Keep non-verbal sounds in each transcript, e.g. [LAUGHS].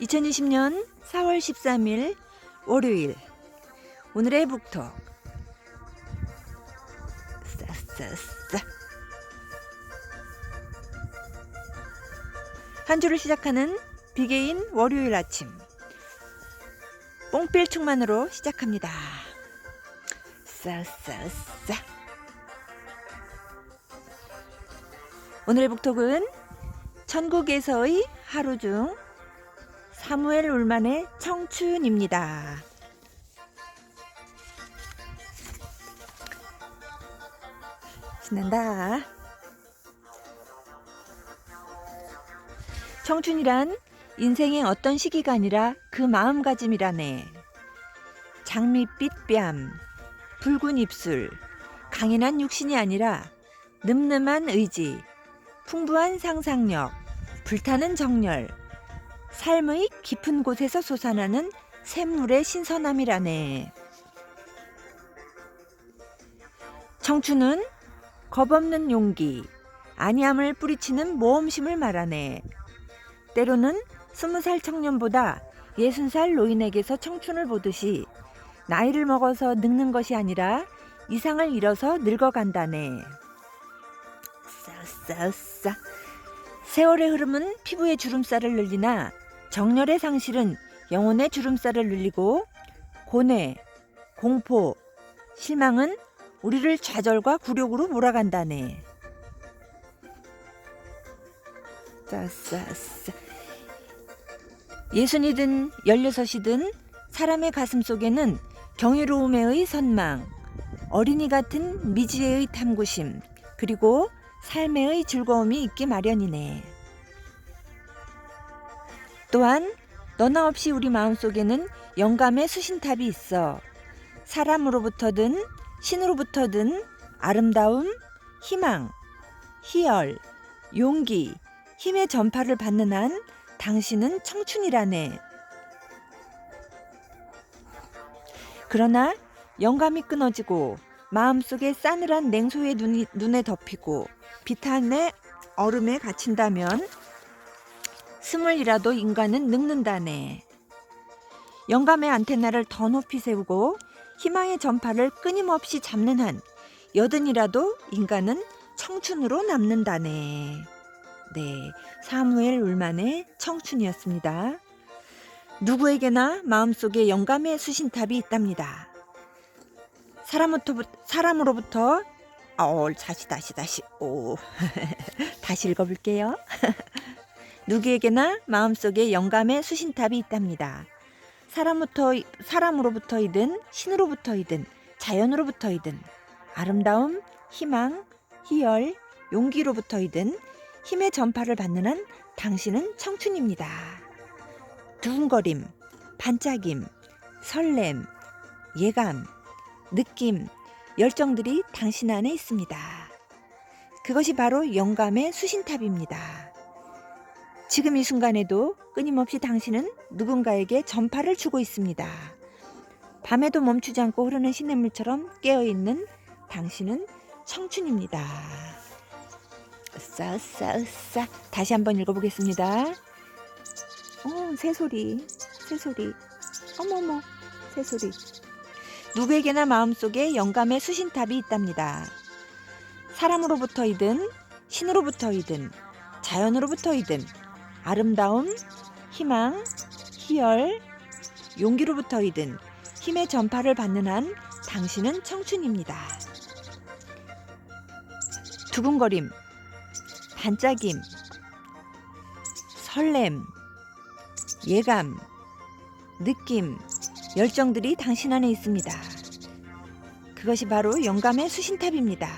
2020년 4월 13일 월요일. 오늘의 북톡. 한 주를 시작하는 비개인 월요일 아침. 뽕필 충만으로 시작합니다. 싸싸싸. 오늘의 북톡은 천국에서의 하루 중 사무엘 울만의 청춘입니다. 신난다. 청춘이란 인생의 어떤 시기가 아니라 그 마음가짐이라네. 장밋빛 뺨, 붉은 입술, 강인한 육신이 아니라 늠름한 의지, 풍부한 상상력, 불타는 정열, 삶의 깊은 곳에서 솟아나는 샘물의 신선함이라네. 청춘은 겁없는 용기, 안이함을 뿌리치는 모험심을 말하네. 때로는 스무 살 청년보다 예순 살 노인에게서 청춘을 보듯이 나이를 먹어서 늙는 것이 아니라 이상을 잃어서 늙어간다네. 싸싸싸. 세월의 흐름은 피부의 주름살을 늘리나 정열의 상실은 영혼의 주름살을 늘리고 고뇌, 공포, 실망은 우리를 좌절과 굴욕으로 몰아간다네. 싸싸싸. 예순이든 열여섯이든 사람의 가슴 속에는 경이로움의 선망, 어린이 같은 미지의 탐구심, 그리고 삶의 즐거움이 있기 마련이네. 또한 너나 없이 우리 마음속에는 영감의 수신탑이 있어. 사람으로부터든 신으로부터든 아름다움, 희망, 희열, 용기, 힘의 전파를 받는 한 당신은 청춘이라네. 그러나 영감이 끊어지고 마음속에 싸늘한 냉소의 눈이, 눈에 덮이고 비탄의 얼음에 갇힌다면 스물이라도 인간은 늙는다네. 영감의 안테나를 더 높이 세우고 희망의 전파를 끊임없이 잡는 한 여든이라도 인간은 청춘으로 남는다네. 네, 사무엘 울만의 청춘이었습니다. 누구에게나 마음속에 영감의 수신탑이 있답니다. 사람부터, 사람으로부터 어, 다시 다시 다시 오 [LAUGHS] 다시 읽어볼게요. [LAUGHS] 누구에게나 마음속에 영감의 수신탑이 있답니다. 사람부터 사람으로부터이든 신으로부터이든 자연으로부터이든 아름다움, 희망, 희열, 용기로부터이든 힘의 전파를 받는 한 당신은 청춘입니다. 두근거림, 반짝임, 설렘, 예감, 느낌, 열정들이 당신 안에 있습니다. 그것이 바로 영감의 수신탑입니다. 지금 이 순간에도 끊임없이 당신은 누군가에게 전파를 주고 있습니다. 밤에도 멈추지 않고 흐르는 시냇물처럼 깨어있는 당신은 청춘입니다. 싸싸싸 다시 한번 읽어보겠습니다. 어, 새소리, 새소리. 어머머, 새소리. 누구에게나 마음속에 영감의 수신탑이 있답니다. 사람으로부터이든 신으로부터이든 자연으로부터이든 아름다움, 희망, 희열, 용기로부터 이든 힘의 전파를 받는 한 당신은 청춘입니다. 두근거림, 반짝임, 설렘, 예감, 느낌, 열정들이 당신 안에 있습니다. 그것이 바로 영감의 수신탑입니다.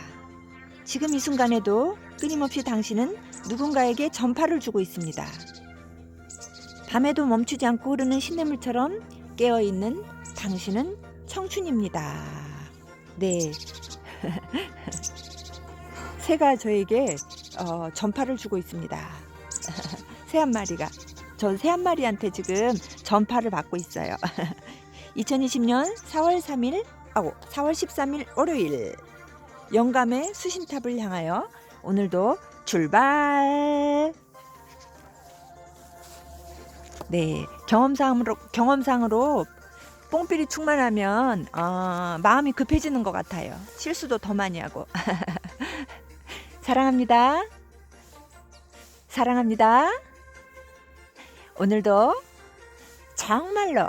지금 이 순간에도 끊임없이 당신은 누군가에게 전파를 주고 있습니다. 밤에도 멈추지 않고 흐르는 시냇물처럼 깨어있는 당신은 청춘입니다. 네. [LAUGHS] 새가 저에게 어, 전파를 주고 있습니다. [LAUGHS] 새 한 마리가. 전 새 한 마리한테 지금 전파를 받고 있어요. 2020년 4월 3일, 아고 4월 13일 월요일 영감의 수신탑을 향하여 오늘도 출발! 네, 경험상으로 경험상으로 뽕필이 충만하면 어, 마음이 급해지는 것 같아요. 실수도 더 많이 하고. [LAUGHS] 사랑합니다. 사랑합니다. 오늘도 정말로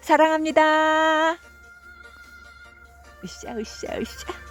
사랑합니다. 으쌰 으쌰 으쌰.